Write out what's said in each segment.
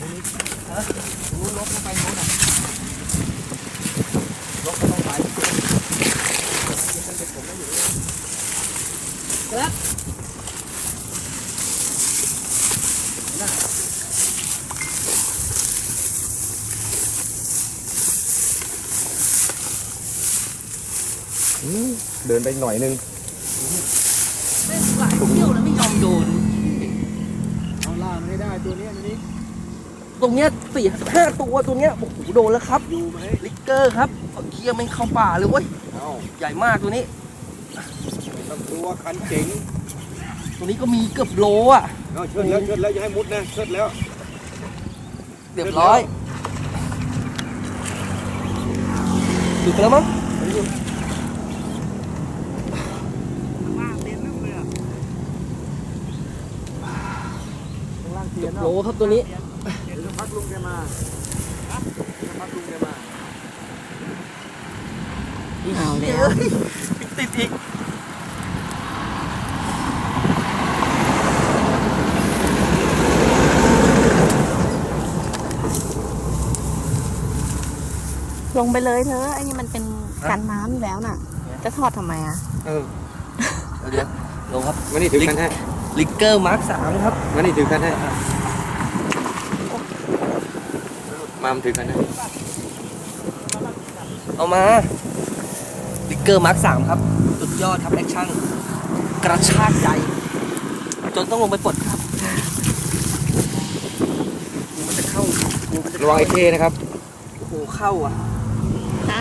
ตรงนี้ฮะตรงนู้นลบเข้าไปโน้นอะลบเข้าไปครับน่ะอืมเดินไปหน่อยนึงเล่นหลายเที่ยวแล้วไม่ยอมโดนเอาล่ามันให้ได้ตัวเนี้ยตัวนี้ ตรงเนี้ยสี่ห้าตัวตัวเนี้ยโอ้โหโดนแล้วครับอยู่ไหมลิกเกอร์ครับเอาเคียไม่เข้าป่าเลยเว้ยเอาใหญ่มากตัวนี้ ไม่ต้องกลัวคันเจ๋งตัวนี้ก็มีเกือบโลอะเอาเชิดแล้วเชิดแล้วอย่าให้มุดนะเชิดแล้ว เรียบร้อยหยุดไปแล้วมั้งข้างล่างเตีเกืยอนบเนาะโลครับตัวนี้เดี๋ยวสัก พักลุงแกมาเดี๋ยวสักพักลุงแกมาเอาแล้วติดอีกลงไปเลยเธอะไอ้นี่มันเป็นกันน้ำอยู่แล้วน่ะ จะทอดทำไมอะ เออเดี๋ยวลงครับมานี่ถือคันให้ลิกเกอร์มาร์คสามครับมานี่ถือคันให้มามันถือคันให้เอามาลิกเกอร์มาร์คสามครับ สุดยอดครับแอคชั่น กระชากใจ จนต้องลงไปปลดครับงูมันจะเข้างูมันจะระวังไอ้เข้าเท่นะครับ โอ้โหเข้าอะฮะ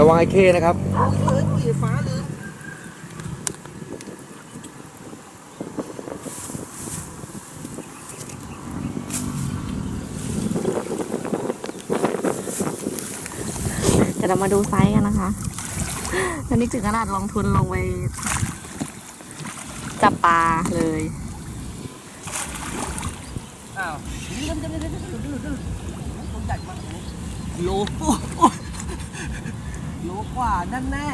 ระวังไอ้เท่นะครับเฮ้ยเฮ้ยเฮ้ยฟ้าลืมเดี๋ยว เรามาดูไซส์กันนะคะ อันนี้ถึงขนาดลงทุนลงไปจับปลาเลยอ้าวเดี๋ยวเดี๋ยวเดี๋ยวเดี๋ยวเดี๋ยวเดี๋ยวเดี๋ยวตัวใหญ่มากเลยโลโอ้โอ้โลกว่านั่นแน่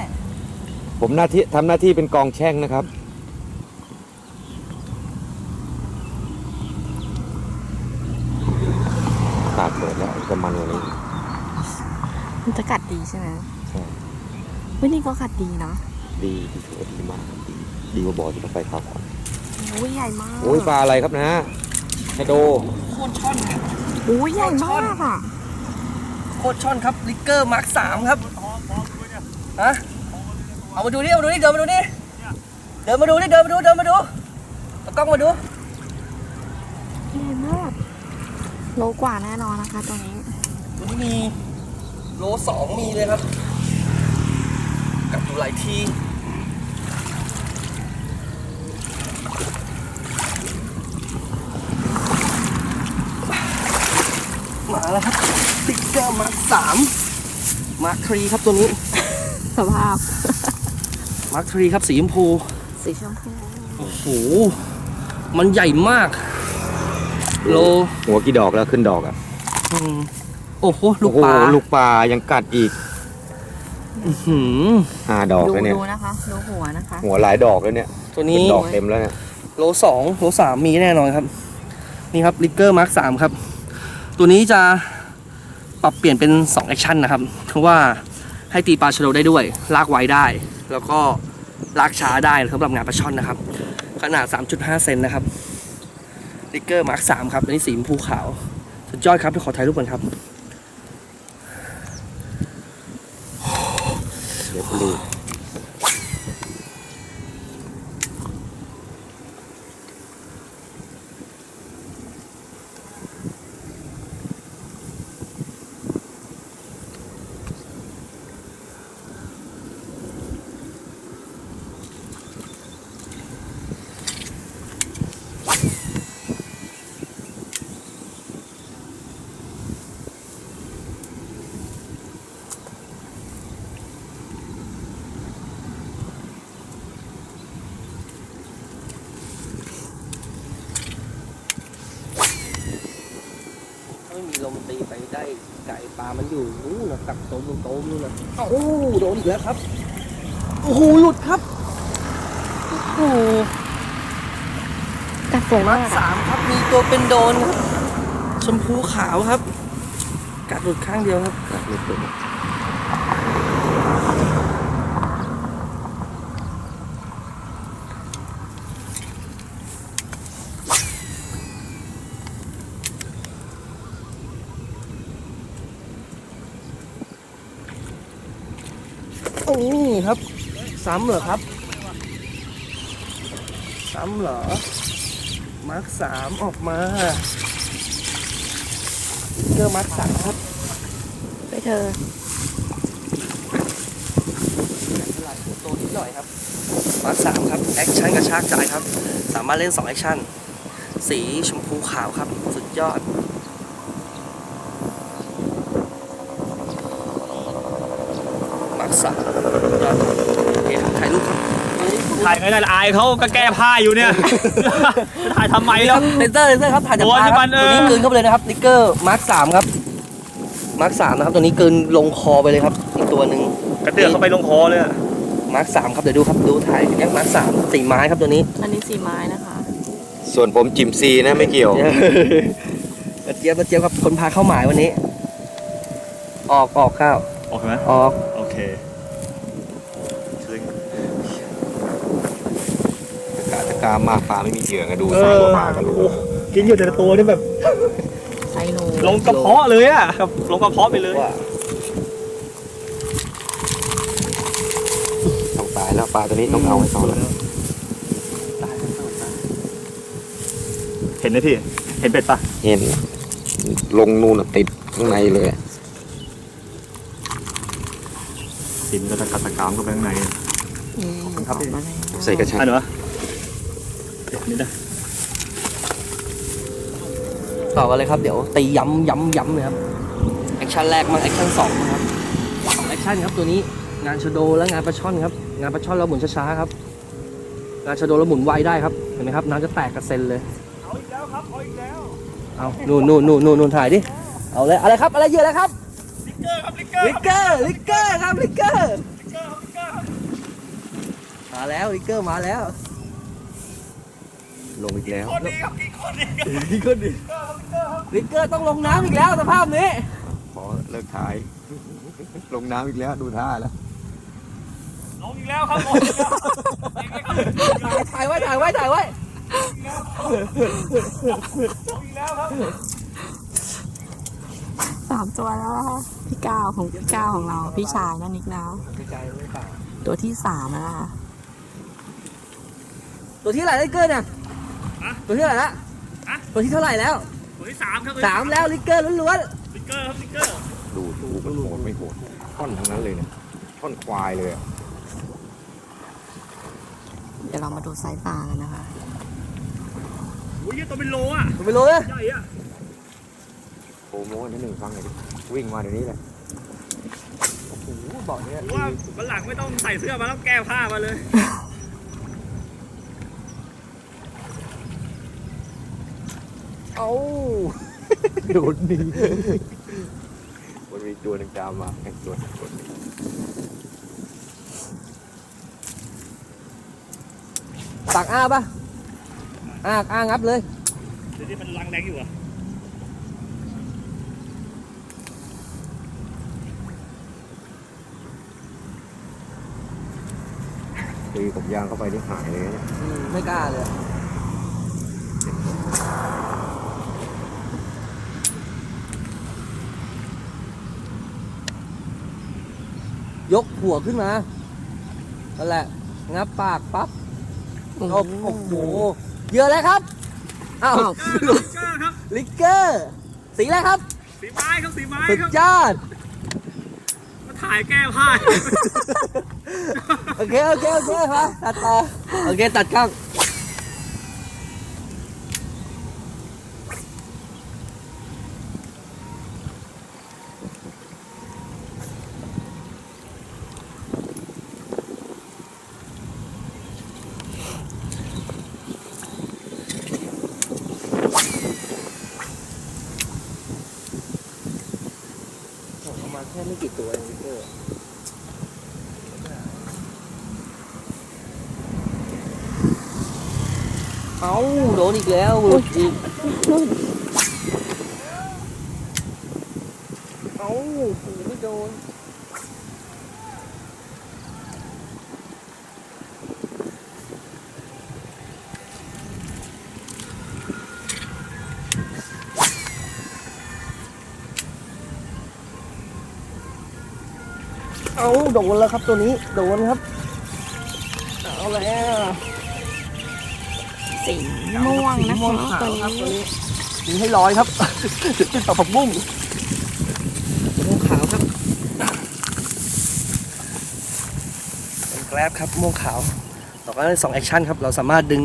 ผมหน้าที่ทำหน้าที่เป็นกองแช่งนะครับปากเปิดแล้วจะมันกว่านี้ มันจะกัดดีใช่ไหมใช่วินี่ก็กัดดีเนาะดีดีถือว่าดีมากดีดีกว่าบ่อที่เราไปคราวก่อนโอ้ยใหญ่มากโอ้ยปลาอะไรครับนะไฮโดโคตรช่อนครับโอ้ยใหญ่มากอะโคตรช่อนครับลิกเกอร์มาร์คสามครับฮะเอามาดูนี่เอามาดูนี่เดินมาดูนี่เดินมาดูนี่เดินมาดูเดินมาดูเอากล้องมาดูใหญ่มากโลกว่าแน่นอนนะคะตัวนี้ตัวนี้มี โลสองมีเลยครับ กัดอยู่หลายทีมาแล้วครับลิกเกอร์มาร์คสามมาร์คทรีครับตัวนี้ สภาพ มาร์คทรีครับสีชมพู สีชมพู โอ้โห มันใหญ่มาก โล หัวกี่ดอกแล้วขึ้นดอกอะ อืมโอ้โหลูกปลาโอ้โหลูกปลายังกัดอีกอื้อหือห้าดอกดูแล้วเนี่ย ดูนะคะ ดูหัวนะคะหัวหลายดอกแล้วเนี่ยตัวเป็นนี้ดอกเต็มแล้วเนี่ยโลสองโลสามมีแน่นอนครับ นี่ครับลิกเกอร์มาร์คสามครับ ตัวนี้จะปรับเปลี่ยนเป็น2แอคชั่นนะครับคือว่าให้ตีปลาชะโดได้ด้วย ลากไว้ได้ แล้วก็ลากช้าได้สำหรับงานปลาช่อนนะครับ ขนาด 3.5 เซนนะครับลิกเกอร์มาร์คสามครับอันนี้สีชมพูขาว สุดยอดครับเดี๋ยวขอถ่ายรูปก่อนครับ ไม่มีลมตีไปได้ไก่ปลามันอยู่นู่นนะตักโตมลงโตมนู่นนะโอ้โหโดนอีกแล้วครับโอ้โหหลุดครับโอ้โหกัดสวยมามาร์กคสามครับมีตัวเป็นโดนครับชมพูขาวครับ กัดหลุดข้างเดียวครับกัดหลุดหลุดโอ้ครับ ซ้ำเหรอครับ ซ้ำเหรอ มาร์คสามออกมาเจอมาร์คสามครับ ไปเธอหลายตัวนิดหน่อยครับ มาร์คสามครับ แอคชั่นกระชากใจครับ สามารถเล่น2แอคชั่น สีชมพูขาวครับ สุดยอด มาร์คสามยอดครับโอเคครับถ่ายรูปครับ ถ่ายไงล่ะอายเขาก็แก้ผ้าอยู่เนี่ยจะถ่ายทำไมแล้ว เลเซอร์เลเซอร์ครับถ่ายจากโอ้ยปลาครับมันเอตัวอนี้กลืนเข้าไปเลยนะครับนิกเกอร์มาร์คสามครับมาร์คสามนะครับตัวนี้กลืนลงคอไปเลยครับ อีกตัวหนึ่งกระเตือกเข้าไปลงคอเลยอะมาร์คสามครับเดี๋ยวดูครับดูถ่ายแอคมาร์คสามสี่ไม้ครับตัวนี้ อันนี้สีไม้นะคะ ส่วนผมจิมซีนะไม่เกี่ยว กระเจี๊ยบกระเจี๊ยบครับคนพาเข้าหมายวันนี้ ออกออกข้าวโอเคไหมออก โอเคถึง กาตะกามากปลาไม่มีเหยื่อไงดูเอไซอส์ปลาก็รู้โอ้กินอยู่แต่ละตัวนี่แบบไซโนลงกระเพาะเลยอะครับลงกระเพาะไปเลยว่าต้องตายแล้วปลาตัวนี้ต้องเอาให้เขาแล้วเห็นไหมพี่ เห็นเป็ดปะเห็น ลงนู่นน่ะติดข้างในเลยสินกระตะกัดตะกามเข้าไปข้างในอืมออกมาแล้วใส่กระชังอันเหรอเดี๋ยว นี่นะต่อกันเลยครับ เดี๋ยวตีย้ำย้ำย้ำเลยครับ แอคชั่นแรกมั่งแอคชั่นสองนะครับสองแอคชั่นครับตัวนี้งานชโดและงานปลาช่อนครับ งานปลาช่อนเราหมุนช้าๆครับ งานชโดเราหมุนไวได้ครับ เห็นไหมครับน้ำจะแตกกระเซ็นเลย เอาอีกแล้วครับ เอาอีกแล้ว เอานู่นนู่นนู่นนู่นนู่นถ่ายดิ เอาเลยอะไรครับ อะไรเยอะแล้วครับ ลิกเกอร์ครับ ลิกเกอร์ ลิกเกอร์ ลิกเกอร์ครับ ลิกเกอร์มาแล้ว ลิกเกอร์มาแล้ว ลงอีกแล้วคนนี้ครับกี่คนนี้ครับลิกเกอร์ดิลิกเกอร์ต้องลงน้ำอีกแล้วสภาพนี้ขอเลิกถ่าย ลงน้ำอีกแล้วดูท่าแล้วลงอีกแล้วครับลงอีกแล้วเองไงครับถ่ายไว้ถ่ายไว้ถ่ายไว้ลงอีกแล้วครับสามตัวแล้วนะคะพี่ก้าวของพี่ก้าวของเรา พี่ชายนั่นนิกแล้วตัวที่สามแล้วนะคะตัวที่เท่าไหร่ลิกเกอร์เนี่ย ตัวที่เท่าไหร่ละตัวที่เท่าไหร่แล้วตัวที่สามครับสามแล้วลิกเกอร์ล้วนลิกเกอร์ครับลิกเกอร์ดูดูมันโหดไม่โหดท่อนทั้งนั้นเลยเนี่ยท่อนควายเลยอะเดี๋ยวเรามาดูไซส์ปลากันนะคะ โอ้ยตัวเป็นโลอะๆไปเลยใหญ่อะโปรโมทนิดหนึ่งฟังหน่อยดิวิ่งมาเดี๋ยวนี้เลยโอ้โหบอกเนี่ยผมว่าวันหลังไม่ต้องใส่เสื้อมาต้องแก้ผ้ามาเลย เอาโดนหนีมันมีตัวหนึ่งตามมาไอ้ตัวตัวตักอ้าปะอ้าอ้างับเลยเดี๋ยวนี้มันรังแรงอยู่อะตีกับยางเข้าไปนี่หายเลยเนี่ย อืมไม่กล้าเลย ยกหัวขึ้นมานั่นแหละ งับปากปั๊บโอ้โอ้โหเยอะแล้วครับอ้าวอ้าวลิกเกอร์ครับลิกเกอร์ สีอะไรครับ สีไม้ครับสีไม้สุดครับยอดมาถ่ายแก้ผ้าโอเคโอเคโอเคครับตัดต่อโอเคตัดกล้อง ประมาณแค่ไม่ กี่ตัวเองลิกเกอร์ตเอาโดนอีกแล้วหลุดอีกเอาไม่โดน โดนแล้วครับตัวนี้โดนครับเอาแล้วสีม่วงนะม่วงคะขาวตัวครับตัวนี้นี้ยิงให้ร้อยครับเดี๋ยวจะต่อผักบุ้งม่วงขาวครับเป็นแกร็บครับม่วงขาวต่อก็ได้สองแอคชั่นครับเราสามารถดึง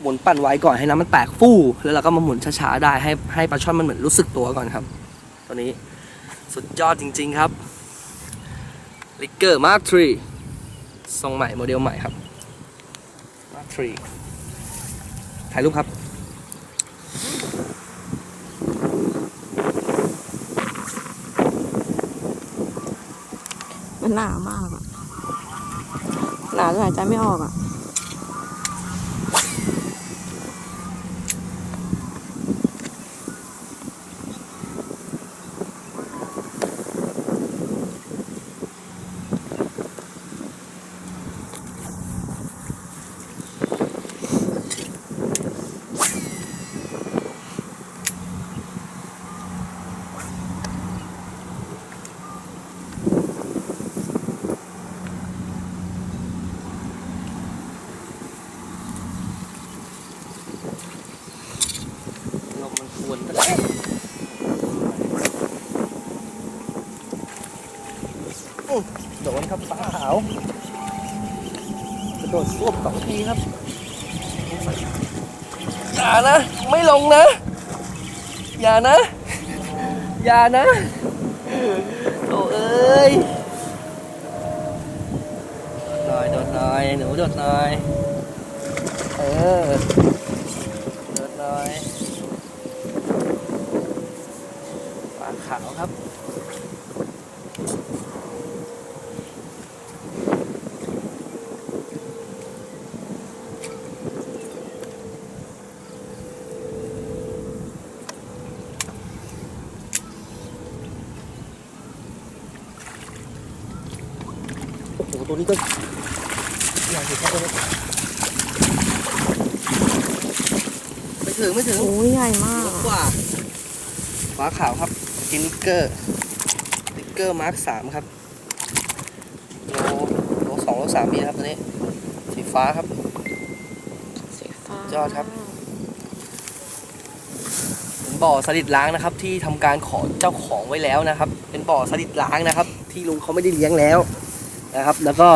หมุนปั่นไว้ก่อนให้น้ำมันแตกฟู่แล้วเราก็มาหมุนช้าๆได้ให้ให้ปลาช่อนมันเหมือนรู้สึกตัวก่อนครับ ตัวนี้สุดยอดจริง ๆ ครับ ลิกเกอร์มาร์ทรีทรงใหม่โมเดลใหม่ครับมาร์ทรีถ่ายรูปครับ มันหนามากอะหนาจนหายใจไม่ออกอะ ลมมันควรไปแล้โดนครับฟ้าขาวกระโดดรวบสองทีครับอย่านะ ไม่ลงนะ อย่านะ อย่านะโอ้เอ้ยโดดหน่อยโดดหน่อยหนูโดดหน่อยเออโดดหน่อย ปลา ขาวครับโอ้โหตัวนี้ก็ใหญ่สุดครับตัวนี้ไม่ถึงไม่ถึงโอ้ยใหญ่มาก กว่าฟ้าขาวครับ กินนิกเกอร์นิกเกอร์มาร์คสามครับโลโลสองโลสามมีนะครับตัวนี้ สีฟ้าครับ สีฟ้ายอดครับ เป็นบ่อสลิดล้างนะครับ ที่ทำการขอเจ้าของไว้แล้วนะครับ เป็นบ่อสลิดล้างนะครับ ที่ลุงเขาไม่ได้เลี้ยงแล้วนะครับ แล้วก็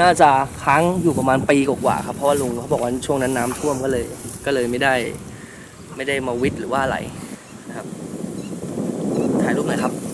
น่าจะค้างอยู่ประมาณปีกว่าๆครับ เพราะว่าลุงเขาบอกว่าช่วงนั้นน้ำท่วมก็เลย ก็เลยไม่ได้ ไม่ได้มาวิทย์หรือว่าอะไรนะครับ ถ่ายรูปหน่อยครับ